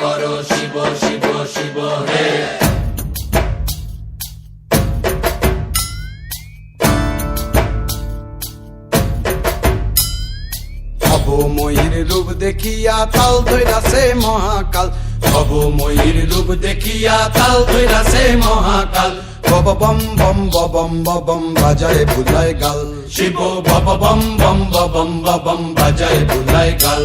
করো শিব শিব শিব হে। ময়ূর রূপ দেখিয়া তাল ধৈরাছে মহাকাল। ভব ময়ূর রূপ দেখিয়া তাল ধৈরাছে মহাকাল। বব বম বম বম বম বাজায় গাল। শিব বব বম বম বম বম বাজায় বুলায় গাল।